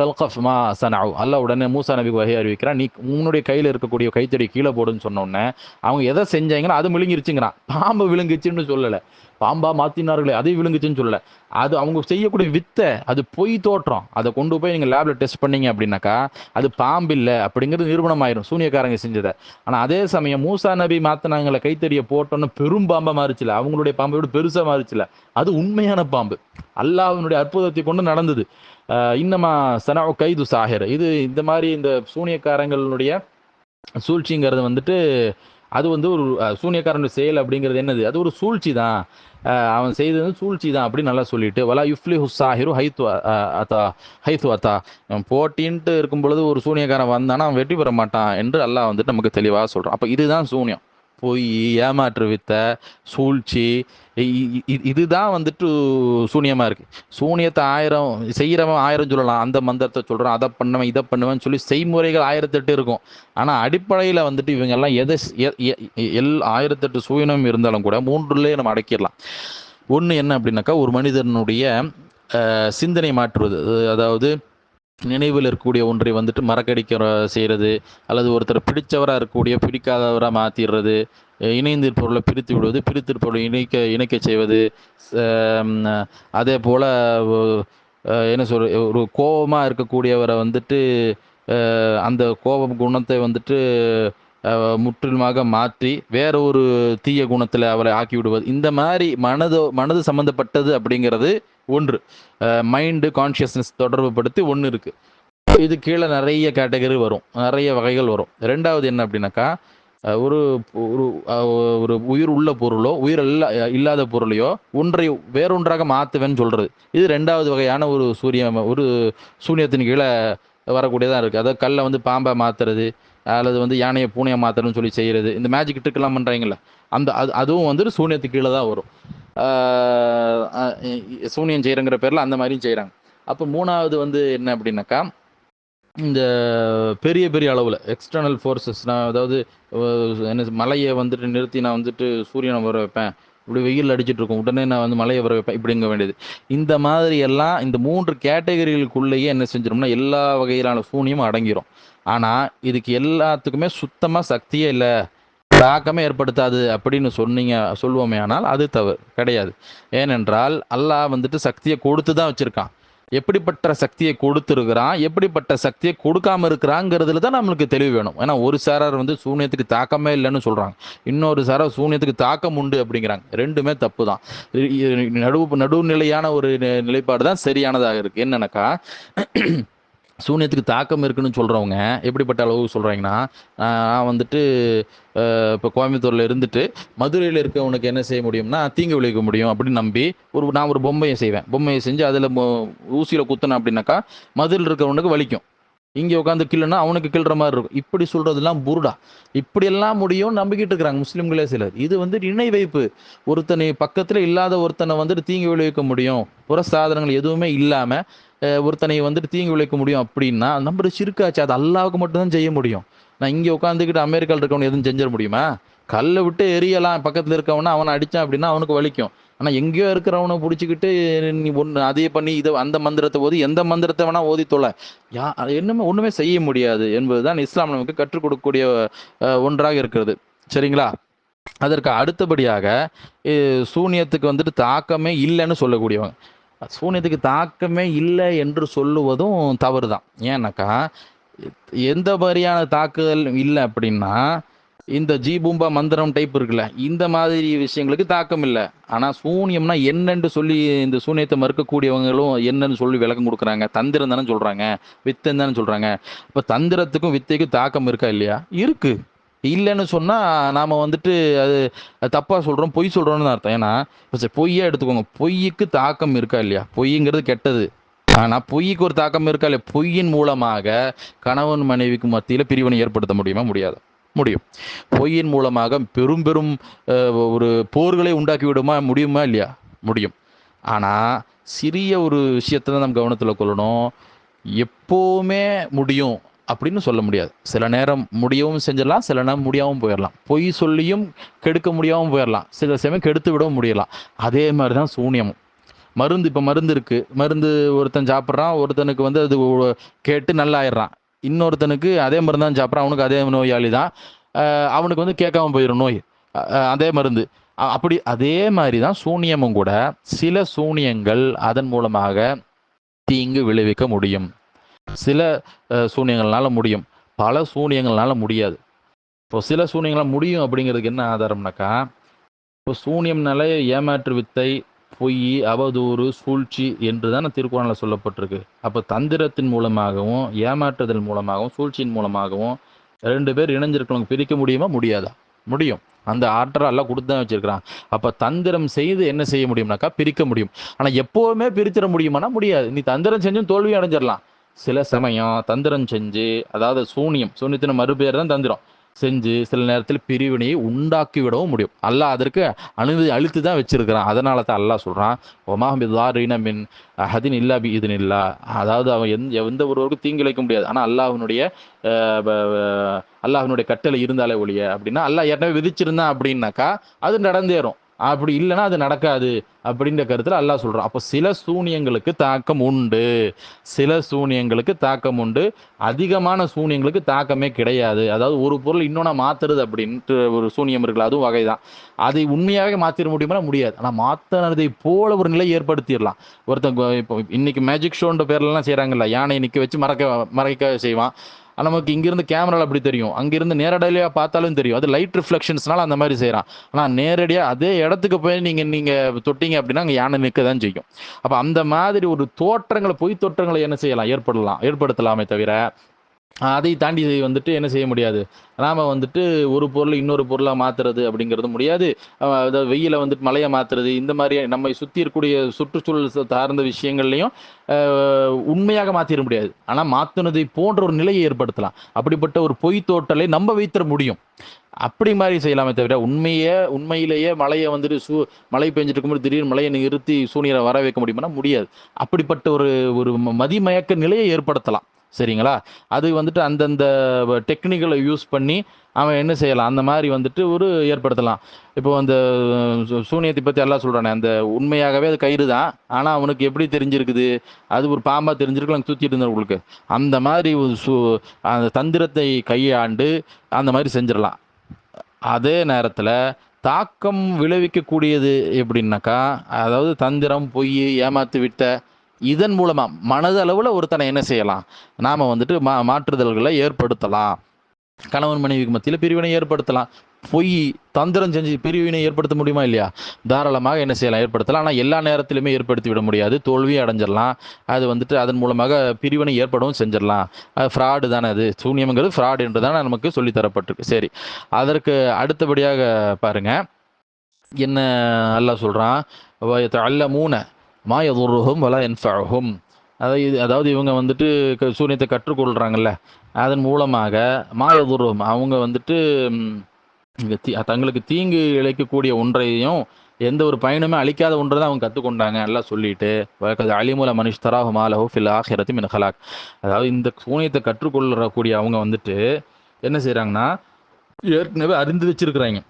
தல்கஃப் மா சனாவ் அல்லாஹ் உடனே மூசா நபி வகை அறிவிக்கிறான் நீ உன்னுடைய கையில் இருக்கக்கூடிய கைத்தடி கீழே போடுன்னு சொன்ன உடனே அவங்க எதை செஞ்சாங்கன்னா அது விழுங்கிருச்சுங்கிறான். பாம்பு விழுங்குச்சுன்னு சொல்லலை. பாம்பா மாத்தினார்களே அதை விழுங்குச்சுன்னு சொல்லல. அது அவங்க செய்யக்கூடிய வித்தை அது பொய் தோற்றம். அதை கொண்டு போய் நீங்கள் லேப்ல டெஸ்ட் பண்ணீங்க அப்படின்னாக்கா அது பாம்பு இல்லை அப்படிங்கிறது நிரூபணம் ஆயிரும் சூனியக்காரங்க செஞ்சதை. ஆனால் அதே சமயம் மூசா நபி மாத்தினாங்களை கைத்தறியை போட்டோன்னு பெரும் பாம்பா மாறிச்சுல. அவங்களுடைய பாம்பை விட பெருசா மாறிச்சுல. அது உண்மையான பாம்பு. அல்லாஹ்வினுடைய அற்புதத்தை கொண்டு நடந்தது. இன்னமா சனா கைது சாஹிர். இது இந்த மாதிரி இந்த சூனியக்காரங்களுடைய சூழ்ச்சிங்கிறது வந்துட்டு அது வந்து ஒரு அஹ், சூனியக்காரனுடைய செயல் அப்படிங்கிறது என்னது? அது ஒரு சூழ்ச்சி தான் அவன் செய்தது வந்து சூழ்ச்சி தான் அப்படின்னு நல்லா சொல்லிட்டு வலா யுஃப்லி ஹுசாஹிரு ஹைத்து அத்தா ஹைத்து அத்தா. போட்டின்ட்டு இருக்கும் பொழுது ஒரு சூனியக்காரன் வந்தானா அவன் வெற்றி பெற மாட்டான் என்று அல்லாஹ் வந்துட்டு நமக்கு தெளிவாக சொல்கிறான் அப்போ இதுதான் சூனியம். பொய் ஏமாற்று வித்த சூழ்ச்சி இதுதான் வந்துட்டு சூனியமாக இருக்கு. சூனியத்தை ஆயிரம் செய்கிறவன் ஆயிரம் சொல்லலாம். அந்த மந்திரத்தை சொல்கிறான் அதை பண்ணுவேன் இதை பண்ணுவேன்னு சொல்லி செய்முறைகள் ஆயிரத்தெட்டு இருக்கும். ஆனால் அடிப்படையில் வந்துட்டு இவங்க எல்லாம் எதை எ- எ- எல் ஆயிரத்தெட்டு சூனியம் இருந்தாலும் கூட மூன்றுலேயே நம்ம அடக்கிடலாம். ஒன்று என்ன அப்படின்னாக்கா ஒரு மனிதனுடைய சிந்தனை மாற்றுவது. அது- அதாவது நினைவில் இருக்கக்கூடிய ஒன்றை வந்துட்டு மறக்கடிக்கிற செய்கிறது. அல்லது ஒருத்தர் பிடித்தவராக இருக்கக்கூடிய பிடிக்காதவராக மாற்றிடுறது இணைந்து பொருளை பிரித்து விடுவது பிரித்து இணைக்க இணைக்க செய்வது. அதே போல் என்ன சொல் ஒரு கோபமாக இருக்கக்கூடியவரை வந்துட்டு அந்த கோபம் குணத்தை வந்துட்டு முற்றிலுமாக மாற்றி வேற ஒரு தீய குணத்தில் அவரை ஆக்கி விடுவது. இந்த மாதிரி மனது மனது சம்மந்தப்பட்டது அப்படிங்கிறது ஒன்று. மைண்டு கான்ஷியஸ்னஸ் தொடர்பு படுத்தி ஒன்று இருக்குது இது கீழே நிறைய கேட்டகரி வரும். நிறைய வகைகள் வரும். ரெண்டாவது என்ன அப்படின்னாக்கா ஒரு ஒரு ஒரு உயிர் உள்ள பொருளோ உயிர் இல்லா இல்லாத பொருளையோ ஒன்றை வேறொன்றாக மாற்றுவேன்னு சொல்கிறது இது ரெண்டாவது வகையான ஒரு சூரிய ஒரு சூனியத்தின் கீழே வரக்கூடியதாக இருக்குது அதாவது கல்லை வந்து பாம்பை மாற்றுறது அல்லது வந்து யானையை பூனையை மாற்றுறதுன்னு சொல்லி செய்கிறது இந்த மேஜிக் ட்ரிக்கெல்லாம் பண்ணுறாங்கல்ல அந்த அது அதுவும் வந்துட்டு சூனியத்துக்கு கீழே தான் வரும். சூனியம் செய்கிறங்கிற பேரில் அந்த மாதிரியும் செய்கிறாங்க அப்போ மூணாவது வந்து என்ன அப்படின்னாக்கா இந்த பெரிய பெரிய அளவில் எக்ஸ்டர்னல் ஃபோர்ஸஸ் நான் அதாவது என்ன மலையை வந்துட்டு நிறுத்தி நான் வந்துட்டு சூரியனை வர வைப்பேன். இப்படி வெயில் அடிச்சிட்டு இருக்கும் உடனே நான் வந்து மலையை வர வைப்பேன். இப்படிங்க வேண்டியது. இந்த மாதிரி எல்லாம் இந்த மூன்று கேட்டகரிகளுக்குள்ளேயே என்ன செஞ்சிடும்னா எல்லா வகையிலான சூனியமும் அடங்கிரும். ஆனால் இதுக்கு எல்லாத்துக்குமே சுத்தமாக சக்தியே இல்லை. தாக்கமே ஏற்படுத்தாது அப்படின்னு சொன்னீங்க சொல்லுவோமே ஆனால் அது தவறு. கிடையாது. ஏனென்றால் அல்லாஹ் வந்துட்டு சக்தியை கொடுத்து தான் வச்சுருக்கான். எப்படிப்பட்ட சக்தியை கொடுத்துருக்கிறான் எப்படிப்பட்ட சக்தியை கொடுக்காம இருக்கிறாங்கிறதுல தான் நம்மளுக்கு தெளிவு வேணும். ஏன்னா ஒரு சாரார் வந்து சூனியத்துக்கு தாக்கமே இல்லைன்னு சொல்கிறாங்க இன்னொரு சாரார் சூனியத்துக்கு தாக்கம் உண்டு அப்படிங்கிறாங்க. ரெண்டுமே தப்பு தான். நடுவு நடுநிலையான ஒரு நிலைப்பாடு தான் சரியானதாக இருக்குது என்னன்னாக்கா சூனியத்துக்கு தாக்கம் இருக்குன்னு சொல்கிறவங்க எப்படிப்பட்ட அளவு சொல்கிறாங்கன்னா நான் வந்துட்டு இப்போ கோயம்புத்தூரில் இருந்துட்டு மதுரையில் இருக்கவனுக்கு என்ன செய்ய முடியும்னா தீங்கு விளைவிக்க முடியும் அப்படின்னு நம்பி ஒரு நான் ஒரு பொம்மையை செய்வேன். பொம்மையை செஞ்சு அதில் ஊசியில் குத்தினேன் அப்படின்னாக்கா மதுரையில் இருக்கிறவனுக்கு வலிக்கும். இங்கே உட்காந்து கில்லுனா அவனுக்கு கிள்ற மாதிரி இருக்கும். இப்படி சொல்கிறதுலாம் புருடா. இப்படியெல்லாம் முடியும் நம்பிக்கிட்டு இருக்கிறாங்க முஸ்லீம்களே சிலர். இது வந்து இணை வைப்பு. ஒருத்தனை பக்கத்தில் இல்லாத ஒருத்தனை வந்துட்டு தீங்கு விளைவிக்க முடியும். புற சாதனங்கள் எதுவுமே இல்லாமல் ஒருத்தனை வந்துட்டு தீங்கு விளைவிக்க முடியும் அப்படின்னா நம்ம சிறுக்காச்சு அது அல்லாவுக்கு மட்டும்தான் செய்ய முடியும். நான் இங்கே உட்காந்துக்கிட்டு அமெரிக்காவில் இருக்கவனு எதுவும் செஞ்சிட முடியுமா? கல்லை விட்டு எரியலாம். பக்கத்தில் இருக்கவனை அவனை அடித்தான் அப்படின்னா அவனுக்கு வலிக்கும். ஆனால் எங்கேயோ இருக்கிறவனை பிடிச்சிக்கிட்டு நீ ஒன்று அதே பண்ணி இதை அந்த மந்திரத்தை ஓதி எந்த மந்திரத்தை வேணால் ஓதி தொலை. யா அது என்னமே ஒன்றுமே செய்ய முடியாது என்பதுதான் இஸ்லாம் நமக்கு கற்றுக் கொடுக்கக்கூடிய ஒன்றாக இருக்கிறது. சரிங்களா? அதற்கு அடுத்தபடியாக சூனியத்துக்கு வந்துட்டு தாக்கமே இல்லைன்னு சொல்லக்கூடியவங்க. சூனியத்துக்கு தாக்கமே இல்லை என்று சொல்லுவதும் தவறு தான் ஏன்னாக்கா எந்த மாதிரியான தாக்குதல் இல்லை அப்படின்னா இந்த ஜீபூம்பா மந்திரம் டைப் இருக்குல்ல இந்த மாதிரி விஷயங்களுக்கு தாக்கம் இல்லை. ஆனால் சூனியம்னா என்னன்னு சொல்லி இந்த சூனியத்தை மறுக்கக்கூடியவங்களும் என்னன்னு சொல்லி விளக்கம் கொடுக்குறாங்க? தந்திரம் தானே சொல்கிறாங்க வித்தம் தானே சொல்கிறாங்க இப்போ தந்திரத்துக்கும் வித்தைக்கும் தாக்கம் இருக்கா இல்லையா? இருக்குது இல்லைன்னு சொன்னால் நாம் வந்துட்டு அது தப்பாக சொல்கிறோம் பொய் சொல்கிறோன்னு அர்த்தம். ஏன்னா இப்போ சரி, பொய்யாக எடுத்துக்கோங்க. பொய்யுக்கு தாக்கம் இருக்கா இல்லையா? பொய்ங்கிறது கெட்டது. ஆனால் பொய்க்கு ஒரு தாக்கம் இருக்கா இல்லையா? பொய்யின் மூலமாக கணவன் மனைவிக்கு மத்தியில் பிரிவினை ஏற்படுத்த முடியுமா? முடியாது. முடியும். பொய்யின் மூலமாக பெரும் பெரும் ஒரு போர்களை உண்டாக்கி விடுமா? முடியுமா இல்லையா? முடியும். ஆனால் சிறிய ஒரு விஷயத்தை தான் நம்ம கவனத்தில் கொள்ளணும். எப்போவுமே முடியும். அப்படின்னு சொல்ல முடியாது. சில நேரம் முடியவும் செஞ்சிடலாம் சில நேரம் முடியாமல் போயிடலாம். பொய் சொல்லியும் கெடுக்க முடியாமல் போயிடலாம். சில சமயம் கெடுத்து விடவும் முடியலாம். அதே மாதிரி தான் சூனியமும். மருந்து இப்போ மருந்து இருக்குது மருந்து ஒருத்தன் சாப்பிட்றான் ஒருத்தனுக்கு வந்து அது கேட்டு நல்லா ஆயிடுறான் இன்னொருத்தனுக்கு அதே மருந்து தான் சாப்பிட்றான். அவனுக்கு அதே நோயாளி தான் அவனுக்கு வந்து கேட்காம போயிடும் நோய். அதே மருந்து. அப்படி அதே மாதிரி தான் சூனியமும் கூட சில சூனியங்கள் அதன் மூலமாக தீங்கு விளைவிக்க முடியும். சில சூனியங்கள்னால முடியும். பல சூனியங்கள்னால முடியாது. இப்போ சில சூனியங்களால் முடியும் அப்படிங்கிறதுக்கு என்ன ஆதாரம்னாக்கா இப்போ சூனியம்னாலே ஏமாற்று வித்தை பொய் அவதூறு சூழ்ச்சி என்று தானே திருக்குறளில் சொல்லப்பட்டிருக்கு. அப்போ தந்திரத்தின் மூலமாகவும் ஏமாற்றுதல் மூலமாகவும் சூழ்ச்சியின் மூலமாகவும் ரெண்டு பேர் இணைஞ்சிருக்கவங்க பிரிக்க முடியுமா? முடியாதா? முடியும். அந்த ஆற்றல் எல்லாம் கொடுத்து தான் வச்சிருக்கிறான். அப்போ தந்திரம் செய்து என்ன செய்ய முடியும்னாக்கா பிரிக்க முடியும். ஆனால் எப்போவுமே பிரிச்சிட முடியுமானா முடியாது. நீ தந்திரம் செஞ்சும் தோல்வி அடைஞ்சிடலாம். சில சமயம் தந்திரம் செஞ்சு அதாவது சூனியம் சூனியத்தின் மறுபேர் தான் தந்திரம். செஞ்சு சில நேரத்தில் பிரிவினையை உண்டாக்கி விடவும் முடியும். அல்லாஹ் அதற்கு அழுது அழுத்து தான் வச்சிருக்கிறான். அதனால தான் அல்லாஹ் சொல்கிறான் ஒமாஹிதாரீன மின் ஹதின் இல்லா பி இதன் இல்லா அதாவது அவன் எந்த எந்த ஒருவருக்கும் தீங்கு முடியாது. ஆனால் அல்லாஹனுடைய அல்லாஹனுடைய கட்டளை இருந்தாலே ஒழிய அப்படின்னா அல்லாஹ் ஏற்கனவே விதிச்சிருந்தான் அப்படின்னாக்கா அது நடந்தேறும். அப்படி இல்லைன்னா அது நடக்காது அப்படின்ற கருத்தில் அல்லாஹ் சொல்கிறான் அப்போ சில சூனியங்களுக்கு தாக்கம் உண்டு. சில சூனியங்களுக்கு தாக்கம் உண்டு. அதிகமான சூனியங்களுக்கு தாக்கமே கிடையாது. அதாவது ஒரு பொருள் இன்னொன்று மாற்றுறது அப்படின்ட்டு ஒரு சூனியம் இருக்குல்ல அதுவும் வகை தான் அதை உண்மையாகவே மாற்றிட முடியுமா முடியாது. ஆனால் மாற்றினதை போல ஒரு நிலை ஏற்படுத்திடலாம். ஒருத்தன் இப்போ இன்னைக்கு மேஜிக் ஷோன்ற பேர்லலாம் செய்கிறாங்கல்ல யானையை நிற்க வச்சு மறக்க மறைக்க செய்வான். நமக்கு இங்கிருந்து கேமராவில் அப்படி தெரியும். அங்கிருந்து நேரடியாக பார்த்தாலும் தெரியும். அது லைட் ரிஃப்ளெக்ஷன்ஸ்னால அந்த மாதிரி செய்கிறான் ஆனால் நேரடியாக அதே இடத்துக்கு போய் நீங்கள் நீங்கள் தொட்டீங்க அப்படின்னா அங்கே யானை நிற்க தான் செய்யும். அப்போ அந்த மாதிரி ஒரு தோற்றங்களை பொய் தோற்றங்களை என்ன செய்யலாம்? ஏற்படலாம். ஏற்படுத்தலாமே தவிர அதை தாண்டி வந்துட்டு என்ன செய்ய முடியாது? நாம் வந்துட்டு ஒரு பொருள் இன்னொரு பொருளாக மாற்றுறது அப்படிங்கிறது முடியாது. அதாவது வெயிலை வந்துட்டு மழையை மாற்றுறது இந்த மாதிரி நம்மை சுற்றி இருக்கக்கூடிய சுற்றுச்சூழல் சார்ந்த விஷயங்கள்லையும் உண்மையாக மாற்றிட முடியாது. ஆனால் மாற்றினதை போன்ற ஒரு நிலையை ஏற்படுத்தலாம். அப்படிப்பட்ட ஒரு பொய் தோட்டலை நம்ம வைத்திட முடியும். அப்படி மாதிரி செய்யலாமே தவிர உண்மையே உண்மையிலேயே மழையை வந்துட்டு சூ மழை பெஞ்சிட்டு இருக்கும்போது திடீர்னு மழையை நிறுத்தி சூனியரை வர வைக்க முடியுமானா முடியாது. அப்படிப்பட்ட ஒரு ஒரு ம- மதிமயக்க நிலையை ஏற்படுத்தலாம். சரிங்களா? அது வந்துட்டு அந்தந்த டெக்னிக்கலை யூஸ் பண்ணி அவன் என்ன செய்யலாம்? அந்த மாதிரி வந்துட்டு ஒரு ஏற்படுத்தலாம். இப்போ அந்த சூ- சூனியத்தை பற்றி எல்லாம் சொல்கிறானே அந்த உண்மையாகவே அது கயிறு தான். ஆனால் அவனுக்கு எப்படி தெரிஞ்சிருக்குது? அது ஒரு பாம்பாக தெரிஞ்சிருக்கலாம் சுற்றிட்டு இருந்தவங்களுக்கு அந்த மாதிரி ஒரு சு அந்த தந்திரத்தை கையாண்டு அந்த மாதிரி செஞ்சிடலாம். அதே நேரத்தில் தாக்கம் விளைவிக்கக்கூடியது எப்படின்னாக்கா அதாவது தந்திரம் பொய் ஏமாத்து விட்ட இதன் மூலமாக மனதளவில் ஒருத்தனை என்ன செய்யலாம்? நாம் வந்துட்டு மா மாற்றுதல்களை ஏற்படுத்தலாம். கணவன் மனைவிக்கு மத்தியில் பிரிவினை ஏற்படுத்தலாம். பொய் தந்திரம் செஞ்சு பிரிவினை ஏற்படுத்த முடியுமா இல்லையா? தாராளமாக என்ன செய்யலாம்? ஏற்படுத்தலாம். ஆனால் எல்லா நேரத்திலுமே ஏற்படுத்தி விட முடியாது. தோல்வியும் அடைஞ்சிடலாம். அது வந்துட்டு அதன் மூலமாக பிரிவினை ஏற்படவும் செஞ்சிடலாம். அது ஃப்ராடு தானே அது. சூன்யம்ங்கிறது ஃப்ராடு என்று தானே நமக்கு சொல்லித்தரப்பட்டிருக்கு. சரி. அதற்கு அடுத்தபடியாக பாருங்க. என்ன நல்லா சொல்கிறான் அல்ல மூனை மா வல வலா என்ஃபகும் அதாவது அதாவது இவங்க வந்துட்டு க- சூனியத்தை கற்றுக்கொள்கிறாங்கல்ல அதன் மூலமாக மாயதுருகம் அவங்க வந்துட்டு தீ- தங்களுக்கு தீங்கு இழைக்கக்கூடிய ஒன்றையும் எந்த ஒரு பயனுமே அழிக்காத ஒன்றை தான் அவங்க கற்றுக்கொண்டாங்க எல்லாம் சொல்லிட்டு வழக்கது அலிமுல மனுஷ்தராஹு மாலஹு ஃபில் ஆஹிரத்தி மின் ஹலாக். அதாவது இந்த சூனியத்தை கற்றுக்கொள்ளக்கூடிய அவங்க வந்துட்டு என்ன செய்கிறாங்கன்னா ஏற்கனவே அறிந்து வச்சிருக்கிறாங்க.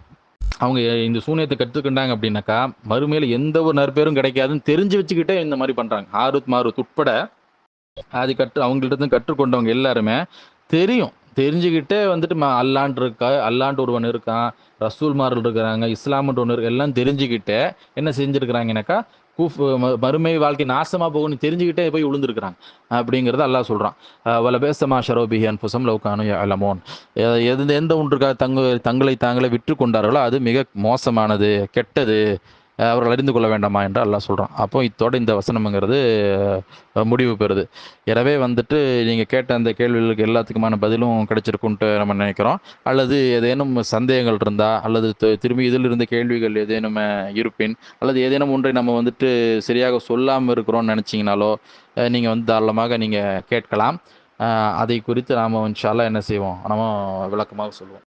அவங்க இந்த சூனியத்தை கற்றுக்கிட்டாங்க அப்படின்னாக்கா மறுமையில் எந்த ஒரு நற்பேரும் கிடைக்காதுன்னு தெரிஞ்சு வச்சுக்கிட்டே இந்த மாதிரி பண்றாங்க. ஆருத் மாருத் உட்பட அது கற்று அவங்கள்ட்ட கற்றுக்கொண்டவங்க எல்லாருமே தெரியும். தெரிஞ்சுக்கிட்டே வந்துட்டு ம அல்லாண்டு இருக்கா அல்லாண்டு ஒருவன் இருக்கான் ரசூல்மார்கள் இருக்கிறாங்க இஸ்லாமுன்ற ஒன்று இருக்கு எல்லாம் தெரிஞ்சுக்கிட்டே என்ன செஞ்சுருக்கிறாங்கனாக்கா கூஃப் ம- மறுமை வாழ்க்கை நாசமா போகும்னு தெரிஞ்சுக்கிட்டே போய் விழுந்துருக்குறாங்க அப்படிங்கிறத அல்லாஹ் சொல்றான். அஹ் வல பேசமா ஷரோபிஹி அன்புசம் லவ்கானு அலமோன் எந்த எந்த ஒன்றுக்காக தங்க தங்களை தாங்களே விற்று கொண்டார்களோ அது மிக மோசமானது கெட்டது. அவர்கள் அறிந்து கொள்ள வேண்டாமா என்று அல்லாஹ் சொல்கிறான் அப்போ இத்தோட இந்த வசனம்ங்கிறது முடிவு பெறுது. எனவே வந்துட்டு நீங்கள் கேட்ட அந்த கேள்விகளுக்கு எல்லாத்துக்குமான பதிலும் கிடைச்சிருக்குன்ட்டு நம்ம நினைக்கிறோம். அல்லது ஏதேனும் சந்தேகங்கள் இருந்தால் அல்லது திரும்பி இதில் இருந்த கேள்விகள் ஏதேனும் இருப்பின் அல்லது ஏதேனும் ஒன்றை நம்ம வந்துட்டு சரியாக சொல்லாமல் இருக்கிறோம்னு நினச்சிங்கனாலோ நீங்கள் வந்து தாராளமாக நீங்கள் கேட்கலாம். அதை குறித்து நாம் இன்ஷால்லா என்ன செய்வோம்? நம்ம விளக்கமாக சொல்லுவோம்